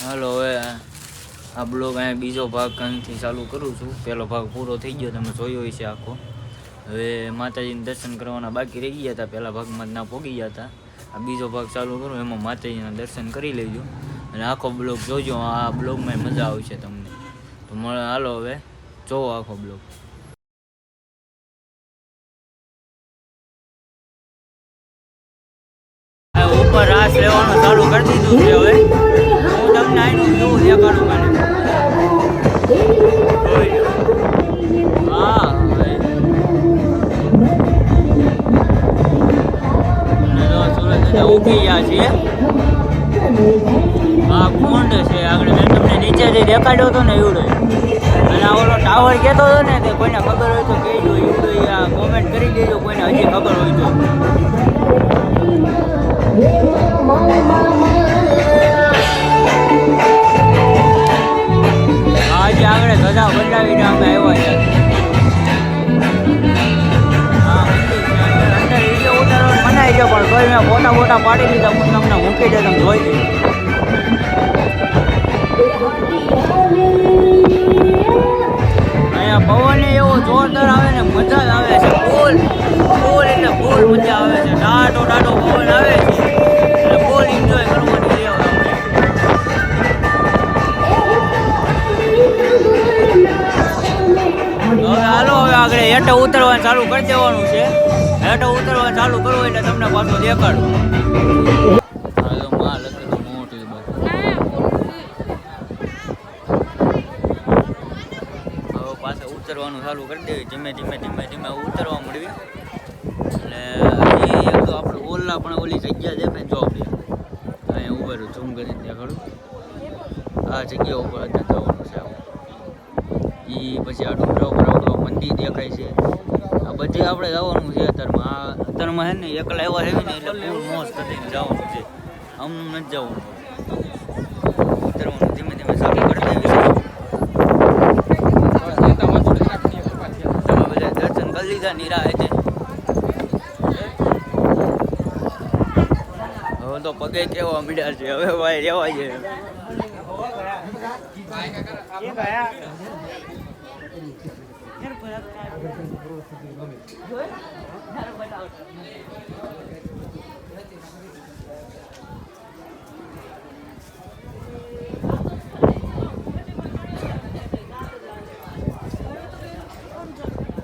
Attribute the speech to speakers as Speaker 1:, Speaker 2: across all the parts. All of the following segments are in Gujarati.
Speaker 1: હાલો, હવે આ બ્લોગ અહીંયા બીજો ભાગ અહીંથી ચાલુ કરું છું. પહેલો ભાગ પૂરો થઈ ગયો, તમે જોયો હશે આખો. હવે માતાજીને દર્શન કરવાના બાકી રહી ગયા હતા. પહેલા ભાગમાં જ ના પોગી ગયા હતા. આ બીજો ભાગ ચાલુ કરું, એમાં માતાજીના દર્શન કરી લેજો. અને આખો બ્લોગ જોજો, આ બ્લોગમાં મજા આવશે તમને. તો મળે હાલો હવે, જોવો આખો બ્લોગ. ઉપર રાસ લેવાનું ચાલુ કરી દીધું છે હવે. દેખાડું મને હા હવે. અને જો સુરત ગયા છીએ. આ કુંડ છે, આગળ મેં નીચેથી દેખાડ્યો હતો ને એવડો. અને ઓલો ટાવર કહેતો હતો ને તે કોઈને ખબર હોય તો કહેજો એવડો આ કોમેન્ટ કરી દેજો, કોઈને હજી ખબર હોય તો. આજે આગળ ધજા બદલાવીને અમે આવ્યા છે. મંદિર. છે. પણ તોય મેં પાડી દીધા, હું તમને મૂકી દે તમે જોઈ અહીંયા પવન એવો જોરદાર આવે ને, મજા જ આવે છે. ફૂલ ફૂલ એટલે ફૂલ મજા આવે છે. ટાટો ટાટો પવન આવે છે. એટલે ફૂલ એન્જોય કરવાની. આગળ હેઠો ઉતરવાનું ચાલુ કરી દેવાનું છે. હેઠો ઉતરવાનું ચાલુ કરવું એટલે તમને પાછું દેખાડું. ઉતરવાનું ચાલુ કરી દેવી. ધીમે ધીમે ધીમે ધીમે ઉતરવા મળવી એટલે એક ઓલા પણ ઓલી જગ્યા દેખાય જો આપણે. અહીંયા ઊભા રહ્યું ઝૂમ કરીને દેખાડું. આ જગ્યા ઉપર અત્યારે છે એ પછી આ ડુંગરા ઉપર આપણું દેખાય છે. આ બધે આપણે જવાનું છે અત્યારમાં. આ અત્યારમાં છે ને એકલા એવા હેવી ને એટલે ફૂલ મોજ કરીને જવાનું છે. આમ નથી જવું ઉતરવાનું ધીમે ધીમે ચાલુ બધા દર્શન કરી લીધા નીરા હવે તો પગે કેવા મીડા છે, હવે ભાઈ રેવા છે.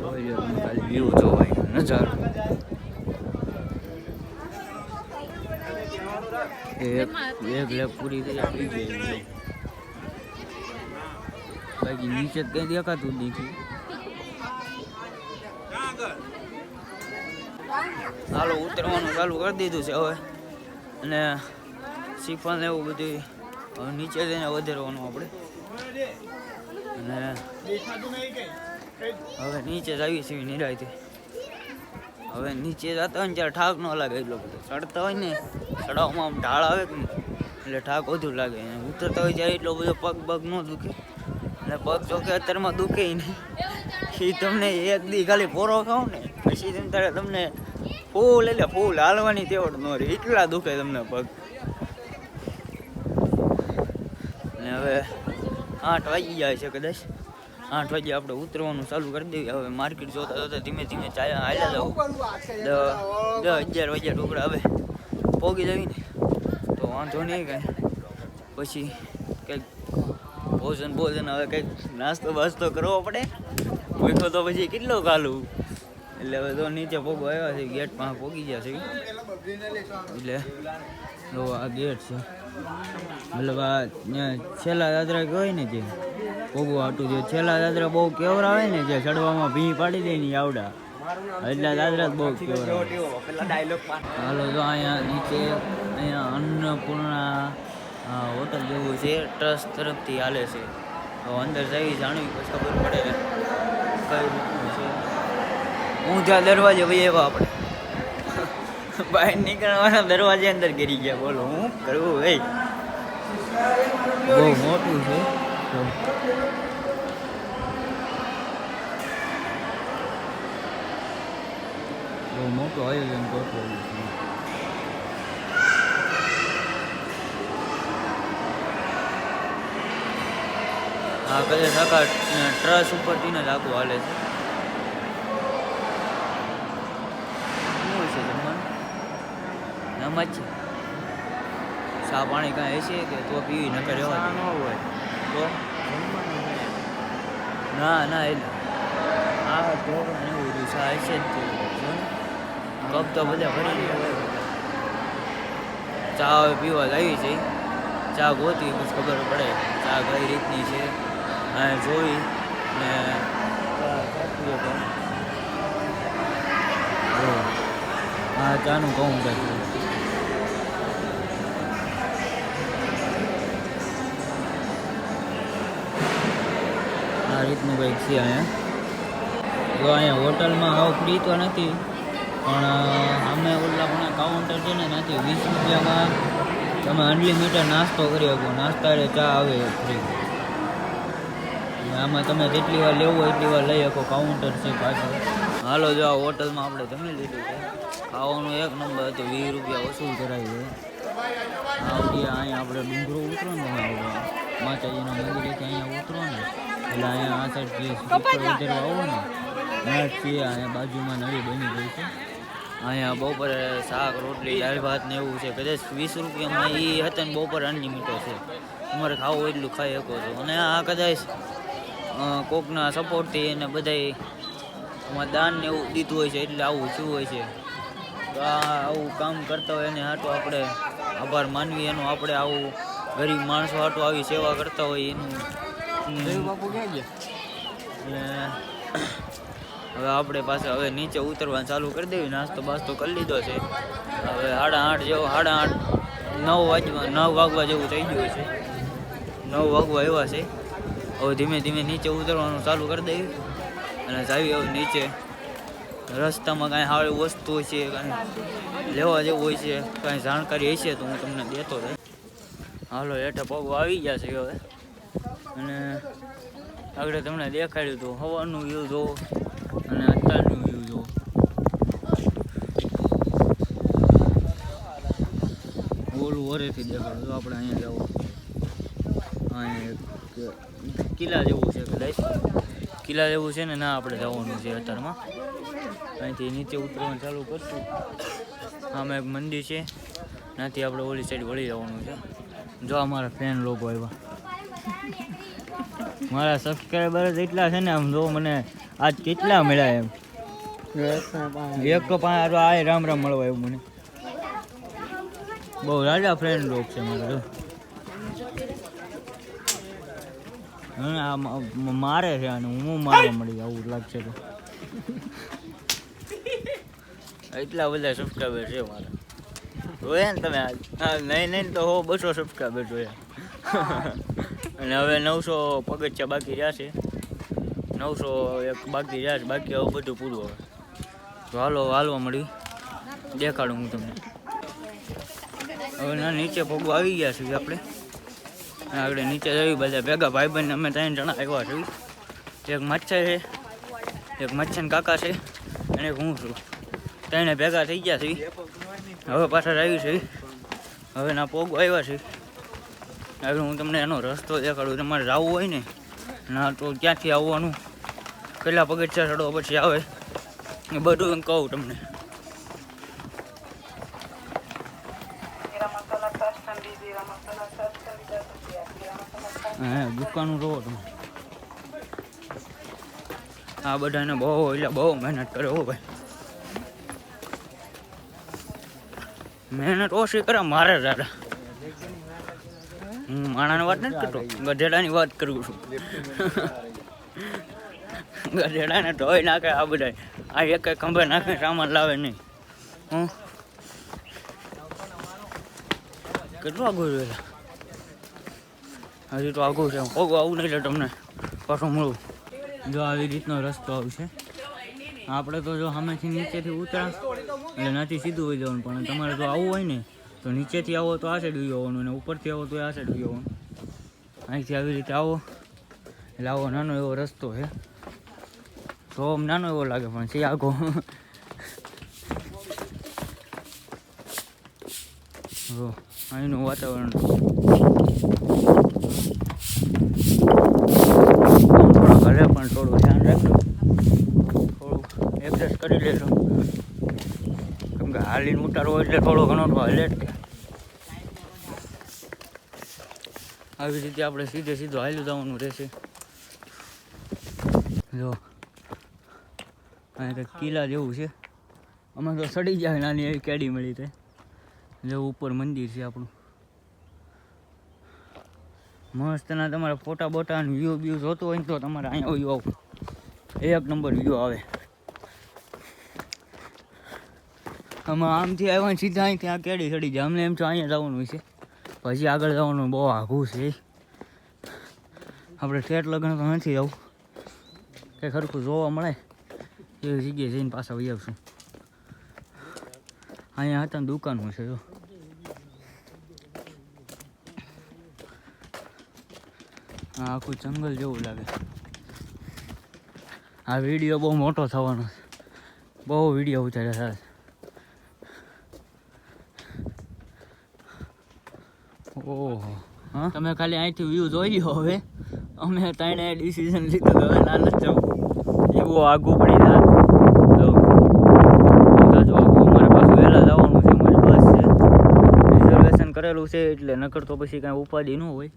Speaker 1: તમે ખાલી વ્યૂ જોવાય નજારો એક એક લેપ પૂરી થઈ આપી ગઈ બાકી નીચે કઈ દેખાતું જ નથી હાલો, ઉતરવાનું ચાલુ કરી દીધું છે હવે. અને શ્રીફળ ને એવું બધું હવે નીચે જઈને વધારવાનું આપણે. અને હવે નીચે જ આવી છીએ નિરાયથી. હવે નીચે જતા હોય ને ત્યારે ઠાક ન લાગે એટલો બધો. ચડતા હોય ને, ચડાવવામાં આમ ઢાળ આવે કે એટલે ઠાક વધુ લાગે. અને ઉતરતા હોય ત્યારે એટલો બધો પગ પગ ન દુખે. અને પગ જો કે અત્યારમાં દુખે નહીં. એ તમને એક દી ખાલી પોરો ખાવ ને, પછી તમે તમને ફૂલ એટલે ફૂલ હાલવાની તેવડ ન રહી. એટલા દુખે તમને પગ. ને હવે આઠ વાગી જાય છે કદાચ. આઠ વાગે આપણે ઉતરવાનું ચાલુ કરી દઈએ હવે માર્કેટ જોતા જોતા ધીમે ધીમે ચાલ્યા હાલ્યા જવું દસ અગિયાર વાગ્યા ટુકડા હવે પોગી જવી ને તો વાંધો નહીં કાંઈ. પછી કંઈક ભોજન ભોજન હવે કંઈક નાસ્તો બાસ્તો કરવો પડે. ભૂખો તો પછી કેટલો ખાલું? એટલે હવે તો નીચે પોગો આવ્યા છે ગેટ પાસે પોગી ગયા છે. એટલે તો આ ગેટ છે. મતલબ આ છેલ્લા દાદરા કહેવાય ને જે પોગો આટું જે છેલ્લા દાદરા બહુ કેવરાવે ને જે ચડવામાં ભી પાડી દે ને આવડા. એટલા દાદરા બહુ કેવરાવે. હાલો, તો અહીંયા નીચે અહીંયા અન્નપૂર્ણા હોટલ જેવું છે, ટ્રસ્ટ તરફથી હાલે છે. તો અંદર જઈ જાણવી ખબર પડે કઈ ઊંધા દરવાજે ભાઈ એવા આપણે. બહાર નીકળવાના દરવાજે અંદર ગીરી ગયા. બોલો, હું કરવું ભાઈ? બહુ મોટું છે. તો બહુ મોટું આયોજન ગોઠવેલું છે. આ કદાચ આખા ટ્રસ ઉપરથી ને જ આખું હાલે છે શું હોય છે જમવાનું છે ચા પાણી કાંઈ હશે કે તો પીવી નકર રહેવા ન
Speaker 2: હોય.
Speaker 1: તો? ના ના એટલે આ તો એવું બધું ચા હશે જ તે. કપ તો બધા ભરી ગયા ચા હવે પીવા લાવી છે. ચા ગોતી પછી ખબર પડે ચા કઈ રીતની છે. અને જોઈ ને ચા ચાખીએ પણ. હા ચાનું કહું કાંઈ રીતનું કંઈક છે અહીંયા. તો અહીંયા હોટલમાં આવો ફ્રી તો નથી, પણ અમે ઓલા પણ કાઉન્ટર છે ને નથી વીસ રૂપિયામાં તમે અનલિમિટેડ નાસ્તો કરી શકો. નાસ્તા એટલે ચા આવે ફ્રી આમાં તમે જેટલી વાર લેવું એટલી વાર લઈ શકો. કાઉન્ટર છે પાછળ. હાલો, જો આ હોટલમાં આપણે જમી લીધું છે. ખાવાનું એક નંબર હતું, વીસ રૂપિયા વસૂલ કરાવી છે. આવડી અહીંયા આપણે ડુંગરો ઉતરો ને, માતાજીના મંદિરેથી અહીંયા ઉતરો ને. એટલે અહીંયા આ સાઈડ જે આવો ને જ છીએ. અહીંયા બાજુમાં નવી બની ગઈ છે. અહીંયા બપોરે શાક રોટલી દાળ ભાત ને એવું છે. કદાચ વીસ રૂપિયામાં એ હતા ને બપોરે અનલિમિટેડ છે. તમારે ખાવું એટલું ખાઈ શકો છો. અને આ કદાચ કોકના સપોર્ટથી એને બધાય આમાં દાન ને એવું દીધું હોય છે એટલે આવું શું હોય છે. તો આ આવું કામ કરતા હોય એને હાટું આપણે આભાર માનવી. એનો આપણે આવું ગરીબ માણસો હાટું આવી સેવા કરતા હોય એનું
Speaker 2: દેવ બાપુ ક્યાં ગયા?
Speaker 1: એટલે હવે આપણે પાસે હવે નીચે ઉતરવાનું ચાલુ કરી દેવી નાસ્તો બાસ્તો કરી લીધો છે. હવે સાડા આઠ જેવો સાડા આઠ નવ વાગવા નવ વાગવા જેવું થઈ ગયું છે. નવ વાગવા એવા છે. હવે ધીમે ધીમે નીચે ઉતરવાનું ચાલુ કરી દેવી. અને જાવી હવે નીચે રસ્તામાં કાંઈ સારી વસ્તુ હોય છે કાંઈ લેવા જેવું હોય છે કાંઈ જાણકારી હશે તો હું તમને દેતો રહે હાલો હેઠે પગ આવી ગયા છે હવે. અને આગળ તમને દેખાડ્યું હતું હવાનું વ્યૂ જો અને અત્યારનું વ્યૂ જો. ઓલું વરેથી દેખાડું તો આપણે અહીંયા જવું અહીંયા કિલ્લા જેવું છે કદાચ. કિલ્લા જેવું છે ને ના આપણે જવાનું છે અત્યારમાં. અહીંથી નીચે ઉતરવાનું ચાલુ કરશું. આમાં એક મંદિર છે. ત્યાંથી આપણે ઓલી સાઈડ વળી જવાનું છે. જો અમારા ફેન લોકો આવ્યા. મારા સબસ્ક્રાઈબર એટલા છે ને આમ જો મને આજ કેટલા મળ્યા એમ. એક પાંચ આ રામ રામ મળવા એવું મને. બહુ રાજા ફ્રેન્ડ લોક છે મારા જો. મારે છે અને હું મારવા મળી આવું લાગશે તો. એટલા બધા સબસ્ક્રાઈબર છે મારા. જોયા ને તમે નહીં નહીં તો હો, બસો સબસ્ક્રાઈબર જોયા. અને હવે નવસો પગથિયા બાકી રહ્યા છે. નવસો એક બાકી રહ્યા છે, બાકી હવે બધું પૂરું હવે. તો હાલો, હાલવા મળી. દેખાડું હું તમને. હવે ના, નીચે પગો આવી ગયા છીએ આપણે. આગળ નીચે જઈ બધા ભેગા ભાઈબંધ અમે ત્રણ જણા આવ્યા છીએ. એક મચ્છર છે, એક મચ્છર કાકા છે, અને એક હું છું. ત્રણે ભેગા થઈ ગયા છીએ. હવે પાછળ આવી છે હવે ના પોગો આવ્યા છે આગળ હું તમને એનો રસ્તો દેખાડું. તમારે જવું હોય ને, ના તો ક્યાંથી આવવાનું? કેટલા પગથિયા ચડો પછી આવે. એ બધું એમ કહું તમને. હા, દુકાનો જોવો તમે. આ બધાને બહુ, એટલે બહુ મહેનત કરે હો ભાઈ. મહેનત ઓછી કરે મારે દાદા માણાની વાત નથી કરતો. ગધેડાની વાત કરું છું. ગધેડાને ધોઈ નાખે આ બધા આ એક ખંભે નાખે સામાન લાવે નહીં. હું? કેટલું આગું જોયેલા હજી તો આગું છે. પગ આવું નહીં લે તમને. પાછું મળું. જો આવી રીતનો રસ્તો આવશે. આપણે તો જો સામેથી નીચેથી ઉતરા. એટલે નથી સીધું હોઈ જવાનું પણ તમારે જો આવું હોય ને. તો નીચેથી આવો તો આ સાઈડ ઉઈ આવવાનું અને ઉપરથી આવો તો આ સાઈડ ઉઈ આવવાનું. અહીંથી આવી રીતે આવો. એટલે આવો નાનો એવો રસ્તો છે. તો આમ નાનો એવો લાગે પણ છે આખો અહીંનું વાતાવરણ. ઘરે પણ થોડું ધ્યાન રાખજો. થોડું એડજસ્ટ કરી લેજો. હાલીને ઉતારવો એટલે થોડો ઘણો તો હાલે જ આવી રીતે આપણે સીધે સીધો હાલ્યું જવાનું રહેશે. જો, અહીંયા કંઈક કિલ્લા જેવું છે. અમે તો સડી જાય નાની એવી કેડી મળી તે. જો, ઉપર મંદિર છે આપણું. મસ્તના તમારા ફોટા બોટા અને વ્યૂ વ્યૂ જોતો હોય ને તો તમારે અહીંયા વ્યૂ આવું. એક નંબર વ્યૂ આવે. આમાં આમથી આવ્યા સીધા અહીં ત્યાં કેડી ચડી જાય. અમને એમ છો અહીંયા જવાનું છે. પછી આગળ જવાનું બહુ આઘું છે. આપણે ઠેઠ લગ્ન તો નથી જવું કંઈ ખરખું જોવા મળે. એવી જગ્યાએ જઈને પાછા વહી આવશું. અહીંયા હતા દુકાનો છે, જો. આખું જંગલ જેવું લાગે. આ વીડિયો બહુ મોટો થવાનો છે. બહુ વીડિયો ઉતાર્યા થાય ઓહો. હા? તમે ખાલી અહીંથી વ્યૂ જોઈ હવે. અમે ત્રણે ડિસિઝન લીધું હવે ના નથી જવું. એવું આગું પડી જાય. તો પાછું વહેલા જવાનું છે બસ છે. રિઝર્વેશન કરેલું છે એટલે નકર તો પછી કાંઈ ઉપાધિ ન હોય.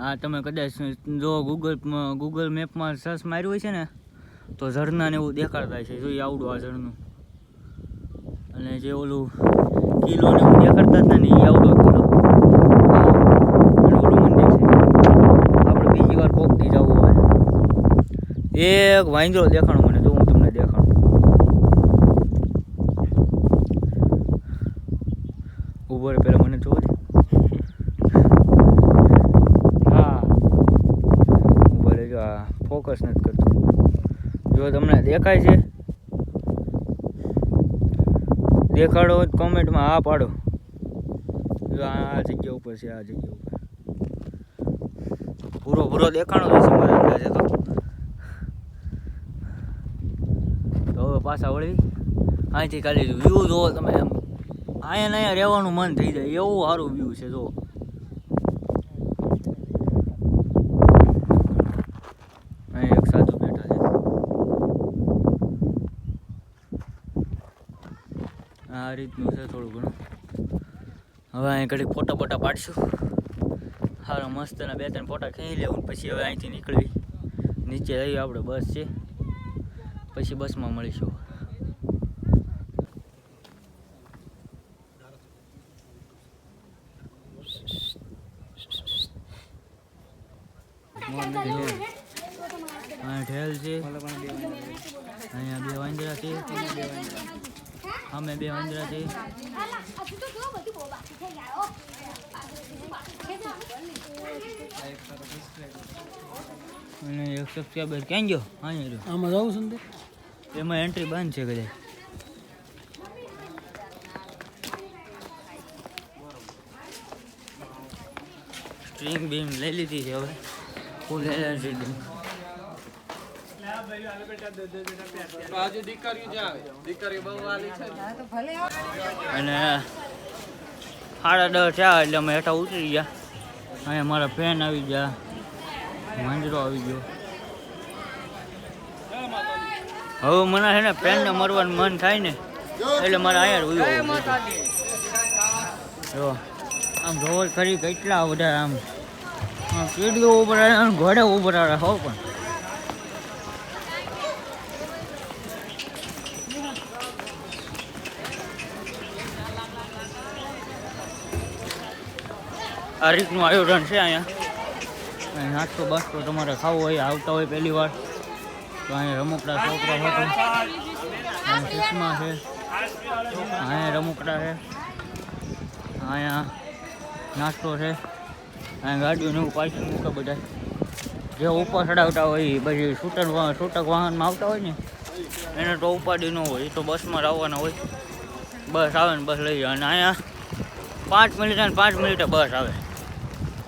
Speaker 1: આ તમે કદાચ જો ગૂગલ ગૂગલ મેપમાં સર્ચ માર્યું હોય છે ને તો ઝરણાને એવું દેખાડતા છે જોઈએ આવડું આ ઝરણું. અને જે ઓલું કિલો ને એવું દેખાડતા હતા ને એ આવડો કિલો અને ઓલું મંદિર છે આપણે બીજી વાર કોકથી જવું હવે એક વાંદરો દેખાણો મને તો હું તમને દેખાડું ઊભો પહેલાં મને જોવો હા. ઊભો રહેજો, આ ફોકસ નથી કરતું. જો તમને દેખાય છે, દેખાડો કોમેન્ટમાં હા પાડો. જો આ આ જગ્યા ઉપર છે, આ જગ્યા ઉપર. પૂરો પૂરો દેખાણો જ મારા અંદાજે તો તો હવે પાછા વળી અહીંથી ખાલી વ્યૂ જોવો તમે એમ. અહીંયા અહીંયા રહેવાનું મન થઈ જાય. એવું સારું વ્યૂ છે જો અહીં એક સાધુ બેઠા છે. આ રીતનું છે થોડું ઘણું. હવે અહીં ઘડી ફોટા બોટા પાડશું. સારા મસ્તના બે ત્રણ ફોટા ખેંચી લેવું પછી હવે અહીંથી નીકળવી. નીચે રહી આપણે, બસ છે. પછી બસમાં મળીશું. અહીંયા ઠેલ છે. અહીંયા બે વાંદરા છે. અમે બે વાંદરા છે. અને એક સબસ્ક્રાઈબર ક્યાં ગયો? અહીંયા રહ્યો.
Speaker 2: આમાં જવું છે
Speaker 1: એમાં એન્ટ્રી બંધ છે કદાચ. સ્ટ્રીંગ બીમ લઈ લીધી છે હવે. અને સાડા દસ થયા એટલે અમે હેઠા ઉતરી ગયા. અહીંયા મારા ફેન આવી ગયા. માંજરો આવી ગયો. હવે મને છે ને ફ્રેન્ડને મરવાનું મન થાય ને, એટલે મારે અહીંયા જ આમ જોવો ખરી કેટલા બધા આમ સીડીઓ ઉપર અને ઘોડે ઉપર આવે હો પણ. આ રીતનું આયોજન છે અહીંયા. અહીં નાસ્તો બાસ્તો તમારે ખાવો હોય, આવતા હોય પહેલી વાર. તો અહીંયા રમકડા, છોકરા હતો ચશ્મા છે. અહીંયા રમકડા છે. અહીંયા નાસ્તો છે. ગાડીઓ ને એવું પાર્કિંગ મૂકે બધા જે ઉપર ચડાવતા હોય એ પછી છૂટક છૂટક વાહનમાં આવતા હોય ને, એને તો ઉપાડી ન હોય, એ તો બસમાં આવવાના હોય. બસ આવે ને બસ લઈ જાય. અને અહીંયા પાંચ મિનિટ અને પાંચ મિનિટે બસ આવે.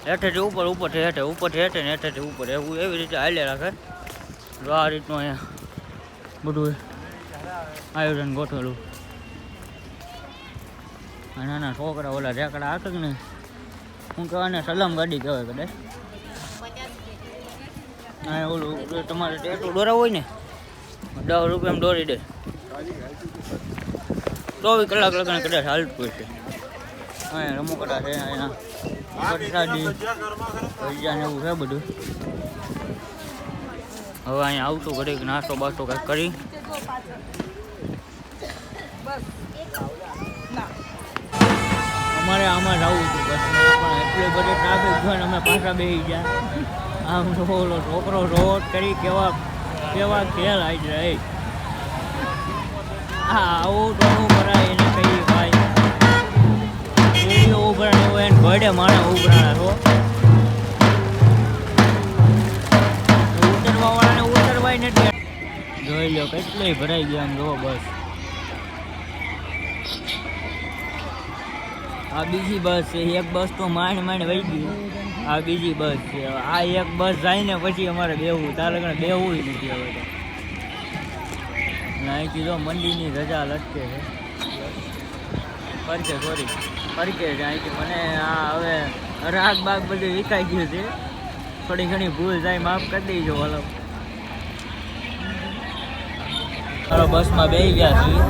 Speaker 1: હેઠેથી ઉપર, ઉપરથી હેઠે ઉપરથી હેઠે ને હેઠેથી ઉપર. એવું, એવી રીતે હાલે રાખે. તો આ રીતનું અહીંયા બધું આયોજન ગોઠવેલું. નાના છોકરા ઓલા રેકડા હાકે ને હું કહેવાને સલામ ગાડી કહેવાય કદાચ. હા, ઓલું તમારે ટેટુ દોરાવું હોય ને, દસ રૂપિયામાં દોરી દે. ચોવીસ કલાક લગન કદાચ હાલતું છે. અહીંયા રમકડા છે, અહીંયા ભજીયા ને એવું છે બધું. હવે અહીંયા આવતું ઘડીક, નાસ્તો બાસ્તો કંઈક કરી. અમારે આમાં જવું હતું બસમાં પણ એટલી બધી ટ્રાફિક હોય ને અમે પાછા બેસી ગયા. આમ તો ઓલો છોકરો રોડ કરી કેવા કેવા ખેલ આવી જાય. હા આવું ટોણું કરાય એને કહીએ ભાઈ. એવી ઉભરાણ હોય એને ઘડે માણે ઉભરાણા રો ઉતરવા વાળાને ઉતરવાય નથી જોઈ લો કેટલી ભરાઈ ગયા આમ જોવો બસ. આ બીજી બસ છે, એક બસ તો માંડ માંડ વહી ગઈ. આ બીજી બસ છે, આ એક બસ જાય ને પછી અમારે બેવું તારે કણે બેવું નથી હવે તો. અહીંથી જો મંદિરની રજા લટકે છે. ફરકે સોરી ફરકે છે અહીંથી. મને આ હવે રાગ બાગ બધું વિકાઈ ગયું છે. થોડી ઘણી ભૂલ થાય, માફ કરી દેજો હાલો, બસમાં બેસી ગયા છીએ.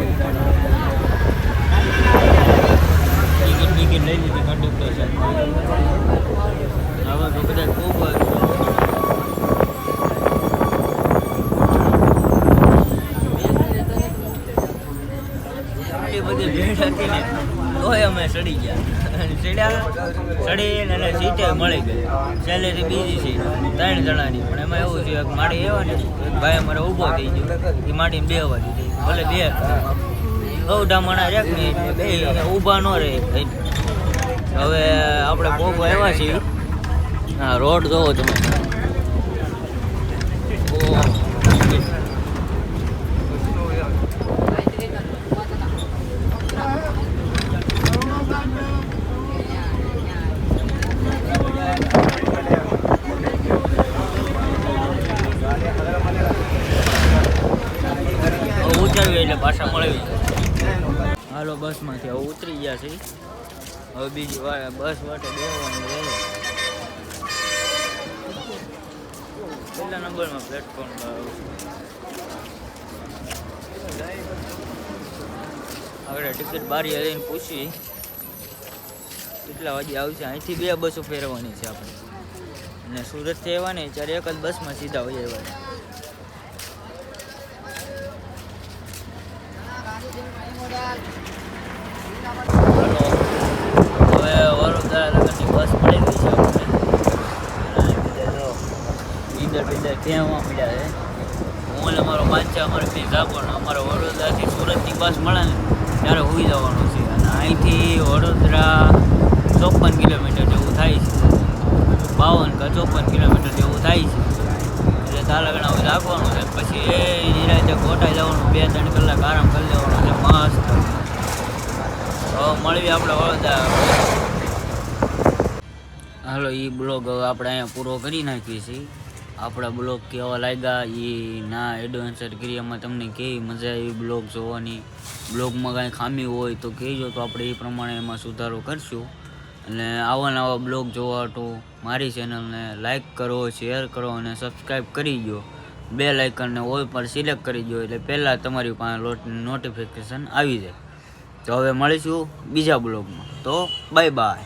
Speaker 1: ટિકિટ લઈ લીધી કંડક્ટર સાહેબ. હવે તો કદાચ ખૂબ હતી ને તોય અમે ચડી ગયા. ચડ્યા ચડીને અને સીટે મળી ગઈ. સેલેરી બીજી છે, ત્રણ જણાની. પણ એમાં એવું છે માડી એવા ને ભાઈ અમારે ઊભો થઈ ગયો. એ માડીને બે વાર ભલે બે. બહુ માણા રેક ને એટલે બે ઊભા ન રહે. હવે આપણે બહુ આવ્યા છીએ. હા, રોડ જોવો તમે ઓહ. હવે ઉતરવી એટલે પાછા મળવી હાલો બસમાંથી હવે ઉતરી ગયા છે. હવે બીજી વાર બસ માટે બેવાનું રહે. પહેલા નંબરમાં પ્લેટફોર્મ આગળ ટિકિટ બારી લઈને પૂછી. કેટલા વાગે આવશે? અહીંથી બે બસો ફેરવવાની છે આપણે. અને સુરતથી આવવાની ત્યારે એક જ બસમાં સીધા વહી Thank હવે વડોદરા લગનની બસ મળી ગઈ છે ઈંદર બિંદર કહેવા મળ્યા છે અમારો બાદશાહ અમારે બે અમારે વડોદરાથી સુરતની બસ મળે ત્યારે હોઈ જવાનું છે. અને અહીંથી વડોદરા ચોપન કિલોમીટર જેવું થાય છે. બાવન કે ચોપન કિલોમીટર જેવું થાય છે. એટલે તાલાગણા રાખવાનું છે. પછી એ નિરાતે ગોટાઈ જવાનું, બે ત્રણ કલાક આરામ કરી લેવાનો છે. મસ્ત. હવે મળવી આપણે વડોદરા. હાલો એ બ્લોગ આપણે અહીંયા પૂરો કરી નાખીએ છીએ. આપણા બ્લોગ કેવા લાગ્યા? એ ના, એડવેન્ચર ક્રિયામાં તમને કેવી મજા આવી બ્લોગ જોવાની? બ્લોગમાં કાંઈ ખામી હોય તો કહેજો તો આપણે એ પ્રમાણે એમાં સુધારો કરશું. અને આવા નવા બ્લોગ જોવા તો મારી ચેનલને લાઈક કરો, શેર કરો અને સબસ્ક્રાઈબ કરી દો. બે લાઇકનને ઓલ પર સિલેક્ટ કરી દો એટલે પહેલાં તમારી પાસે નોટિફિકેશન આવી જાય. તો હવે મળીશું બીજા બ્લોગમાં. તો બાય બાય.